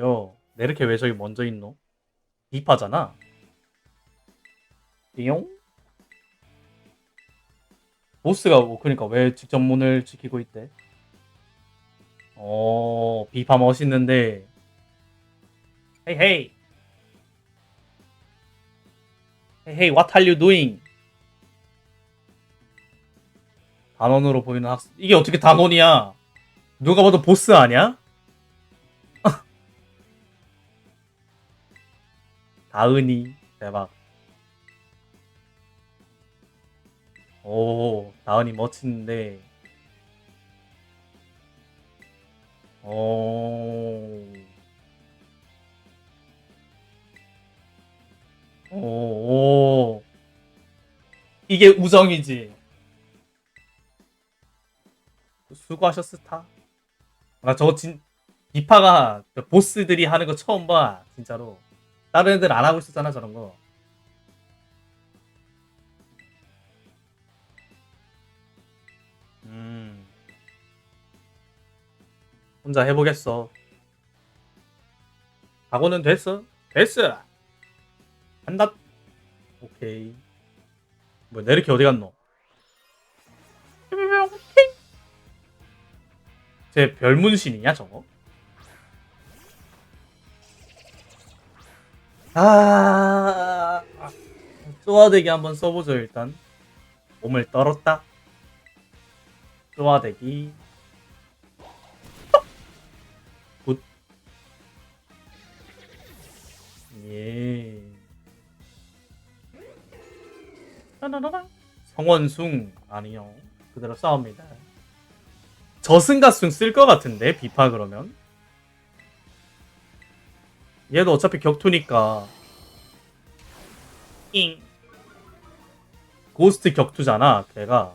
요, 내르케 왜 저기 먼저 있노? 딥하잖아. 띠용? 보스가 뭐 그러니까 왜 직접 문을 지키고 있대? 어, 비파 멋있는데. 헤이 헤이. 헤이 헤이, what are you doing? 단원으로 보이는 학생. 이게 어떻게 단원이야? 누가 봐도 보스 아니야? 다은이 대박. 오, 다은이 멋진데. 오. 오, 오. 이게 우정이지. 수고하셨스타. 나 저거 진, 디파가 보스들이 하는 거 처음 봐, 진짜로. 다른 애들 안 하고 있었잖아 저런 거. 음. 혼자 해보겠어. 각오는 됐어? 됐어. 한다. 오케이. 뭐 내리키 어디 갔노? 제 별문신이냐 저거? 아, 쪼아대기 한번 써보죠 일단. 몸을 떨었다. 쪼아대기. 굿. 예. 따라라라. 성원숭 아니요. 그대로 싸웁니다. 저승가 숭 쓸 것 같은데 비파 그러면. 얘도 어차피 격투니까. 잉. 고스트 격투잖아 걔가.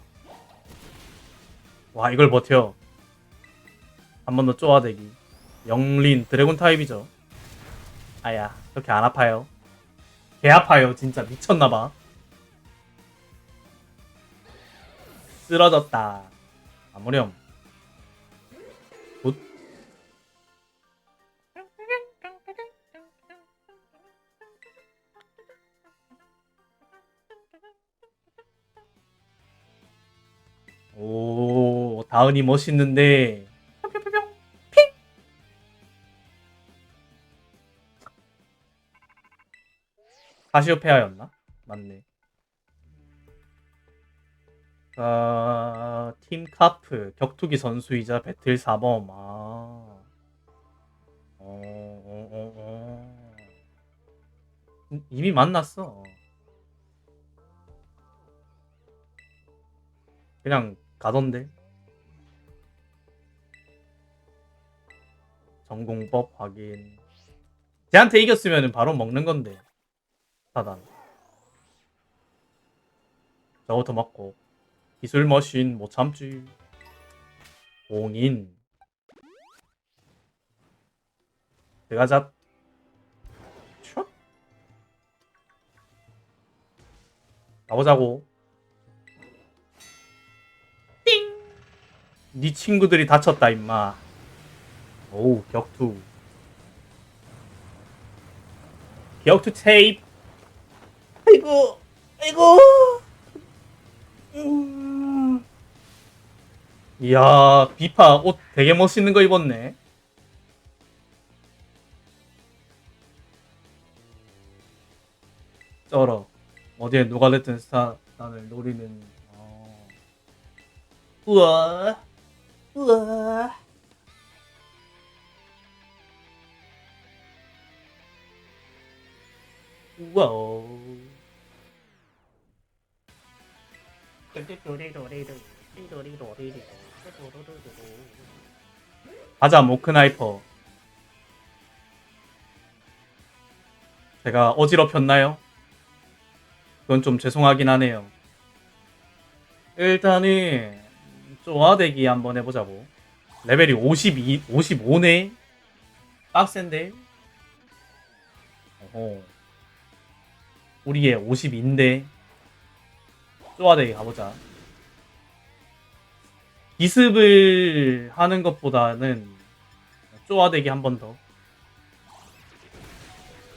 와 이걸 버텨. 한 번 더 쪼아대기. 영린 드래곤 타입이죠. 아야 그렇게 안 아파요. 개 아파요 진짜. 미쳤나봐. 쓰러졌다. 아무렴 다은이 멋있는데. 핑! 카시오페아였나? 맞네. 아, 팀 카프, 격투기 선수이자 배틀 사범. 아. 어, 어, 어, 어. 음, 이미 만났어. 그냥 가던데. 전공법 확인. 쟤한테 이겼으면 바로 먹는 건데. 사단. 저부터 먹고. 기술 머신 못 참지. 공인. 들어가자. 촥. 가보자고. 네 친구들이 다쳤다 임마. 오우 격투. 격투 테이프. 아이고 아이고. 음. 이야 비파 옷 되게 멋있는 거 입었네. 쩔어. 어디에 됐든 스타단을 노리는. 어. 우와. 우와. 와우. 가자 모크나이퍼. 제가 어지럽혔나요? 그건 좀 죄송하긴 하네요. 일단은 쪼아대기 한번 해보자고. 레벨이 52, 55네? 빡센데? 어허. 우리의 52인데? 쪼아대기 가보자. 기습을 하는 것보다는 쪼아대기 한 번 더.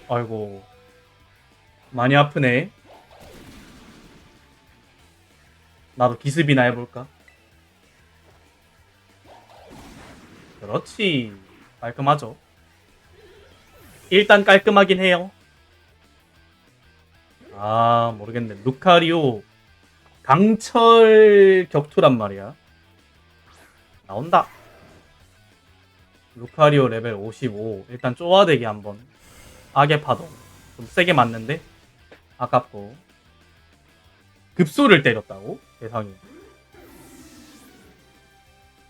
아이고 많이 아프네. 나도 기습이나 해볼까? 그렇지 깔끔하죠. 일단 깔끔하긴 해요. 아 모르겠네. 루카리오 강철 격투란 말이야. 나온다. 루카리오 레벨 55. 일단 쪼아대기 한번. 악의 파동. 좀 세게 맞는데 아깝고. 급소를 때렸다고? 대상이.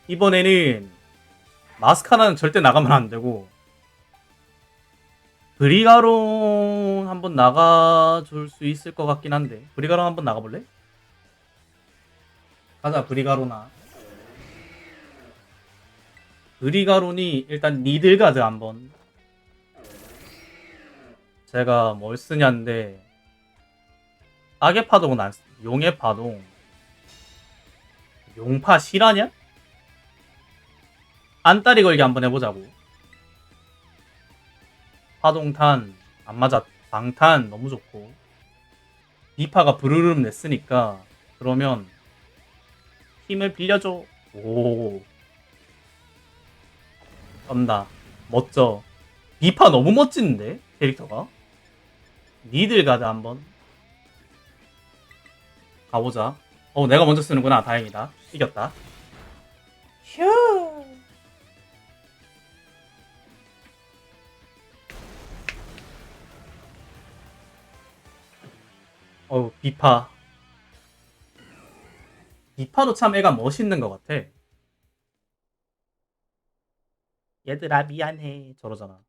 이번에는 마스카라는 절대 나가면 안 되고 브리가 론 한번 나가줄 수 있을 것 같긴 한데. 브리가론 한번 나가볼래? 가자 브리가로나. 브리가론이 일단 니들 가드 한번. 제가 뭘 쓰냐인데. 악의 파동은 안 쓰, 용의 파동. 용파 실화냐? 안따리 걸기 한번 해보자고. 파동탄 안 맞아 방탄 너무 좋고. 니파가 부르름 냈으니까 그러면 힘을 빌려줘. 오. 쩐다. 멋져. 니파 너무 멋진데 캐릭터가? 니들 가드 한번. 가보자. 어 내가 먼저 쓰는구나. 다행이다. 이겼다. 휴 어우 비파. 비파도 참 애가 멋있는 것 같아. 얘들아 미안해. 저러잖아.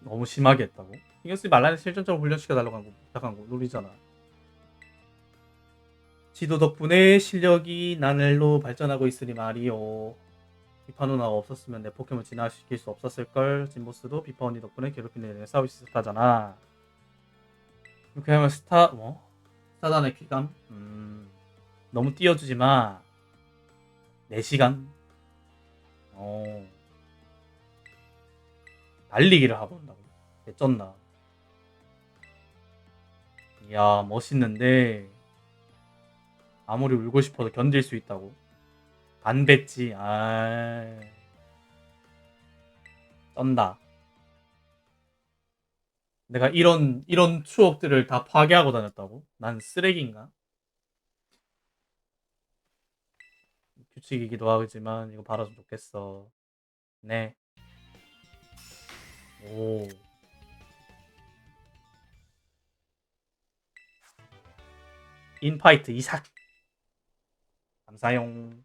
너무 심하게 했다고? 쓰지 말라는 실전적으로 훈련시켜달라고 한 거 부탁한 거 놀이잖아 지도 덕분에 실력이 나날로 발전하고 있으니 말이요. 비파 누나가 없었으면 내 포켓몬 진화시킬 수 없었을걸. 진보스도 비파 언니 덕분에 괴롭히는 애들 있었다잖아. 이렇게 하면 스타 뭐? 스타단의 퀴감? 음 너무 띄워주지 마. 4시간? 어 달리기를 하고 온다고. 개쩐다. 이야 멋있는데 아무리 울고 싶어도 견딜 수 있다고. 반배지. 아. 쩐다. 내가 이런 이런 추억들을 다 파괴하고 다녔다고? 난 쓰레기인가? 규칙이기도 하지만 이거 받아좀 좋겠어. 네. 오. 인파이트 이삭. 감사용.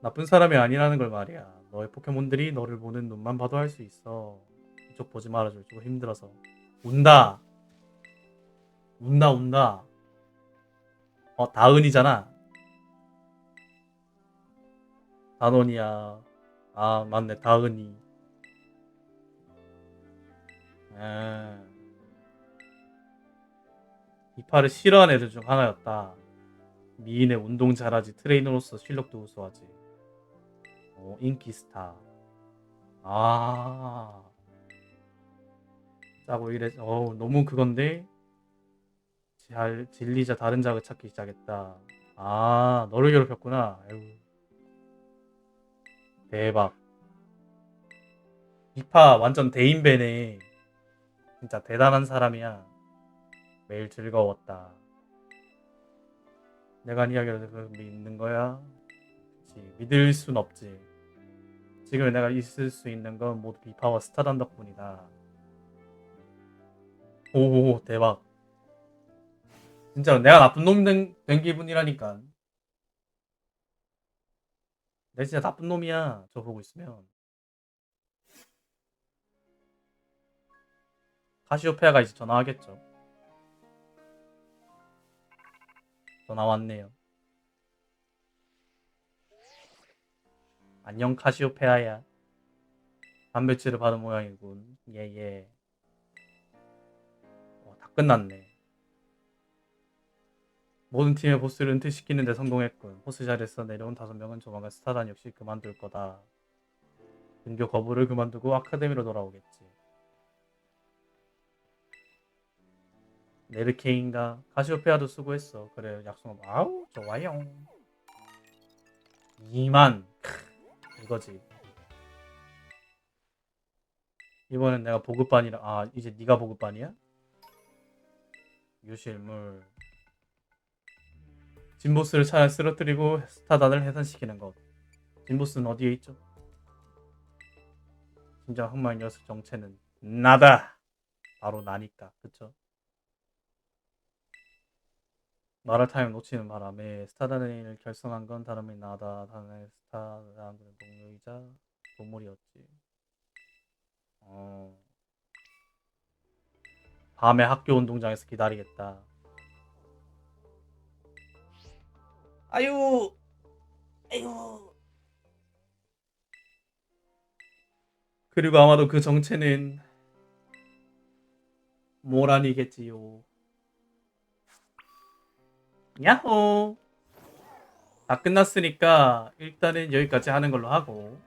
나쁜 사람이 아니라는 걸 말이야. 너의 포켓몬들이 너를 보는 눈만 봐도 할 수 있어. 이쪽 보지 말아줘. 좀 힘들어서. 운다. 운다 운다. 어 다은이잖아. 단원이야. 아 맞네 다은이. 아. 이파를 싫어하는 애들 중 하나였다. 미인의 운동 잘하지 트레이너로서 실력도 우수하지. 어, 인기 스타. 아. 짜고 이래. 어, 너무 그건데. 잘 진리자 다른 자극 찾기 시작했다. 아, 너를 괴롭혔구나. 아유. 대박. 이파 완전 대인배네. 진짜 대단한 사람이야. 매일 즐거웠다. 내가 한 이야기를 그 믿는 거야? 그치. 믿을 순 없지. 지금 내가 있을 수 있는 건 모두 비파와 스타단 덕분이다. 오 대박. 진짜로 내가 나쁜 놈 된, 된 기분이라니까. 내가 진짜 나쁜 놈이야. 저 보고 있으면. 카시오페아가 이제 전화하겠죠. 전화 왔네요. 안녕 카시오페아야. 단백질을 받은 모양이군. 예예. 어, 다 끝났네. 모든 팀의 보스를 은퇴시키는 데 성공했군. 보스 자리에서 내려온 다섯 명은 조만간 스타단 역시 그만둘 거다. 등교 거부를 그만두고 아카데미로 돌아오겠지. 네르케인가 카시오페아도 수고했어. 그래 약속 아우 좋아요. 2만 크, 이거지. 이번엔 내가 보급반이라 아 이제 네가 보급반이야? 유실물 진보스를 차에 쓰러뜨리고 스타단을 해산시키는 것. 진보스는 어디에 있죠? 진짜 흑마의 녀석 정체는 나다. 바로 나니까 그쵸? 말할 타임 놓치는 바람에 스타단을 결성한 건 다름이 나다. 단의 스타단의 동료이자 동물이었지. 어. 밤에 학교 운동장에서 기다리겠다. 아유, 아유. 그리고 아마도 그 정체는 모란이겠지요. 야호. 다 끝났으니까 일단은 여기까지 하는 걸로 하고